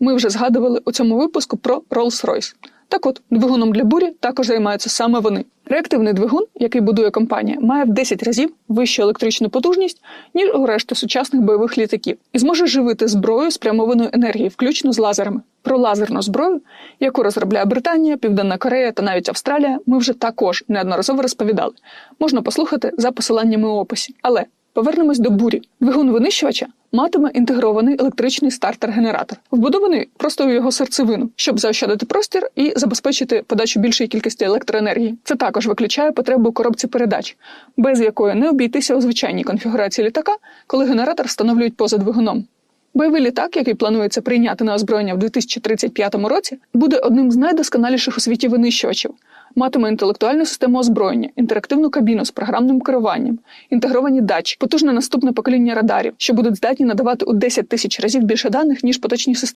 Ми вже згадували у цьому випуску про Rolls-Royce. Так от, двигуном для бурі також займаються саме вони. Реактивний двигун, який будує компанія, має в 10 разів вищу електричну потужність, ніж у решти сучасних бойових літаків, і зможе живити зброю спрямованою енергією, включно з лазерами. Про лазерну зброю, яку розробляє Британія, Південна Корея та навіть Австралія, ми вже також неодноразово розповідали. Можна послухати за посиланнями у описі. Але Повернемось до бурі. Двигун винищувача матиме інтегрований електричний стартер-генератор, вбудований просто у його серцевину, щоб заощадити простір і забезпечити подачу більшої кількості електроенергії. Це також виключає потребу у коробці передач, без якої не обійтися у звичайній конфігурації літака, коли генератор встановлюють поза двигуном. Бойовий літак, який планується прийняти на озброєння в 2035 році, буде одним з найдосконаліших у світі винищувачів. Матиме інтелектуальну систему озброєння, інтерактивну кабіну з програмним керуванням, інтегровані дачі, потужне наступне покоління радарів, що будуть здатні надавати у 10 тисяч разів більше даних ніж поточні системи.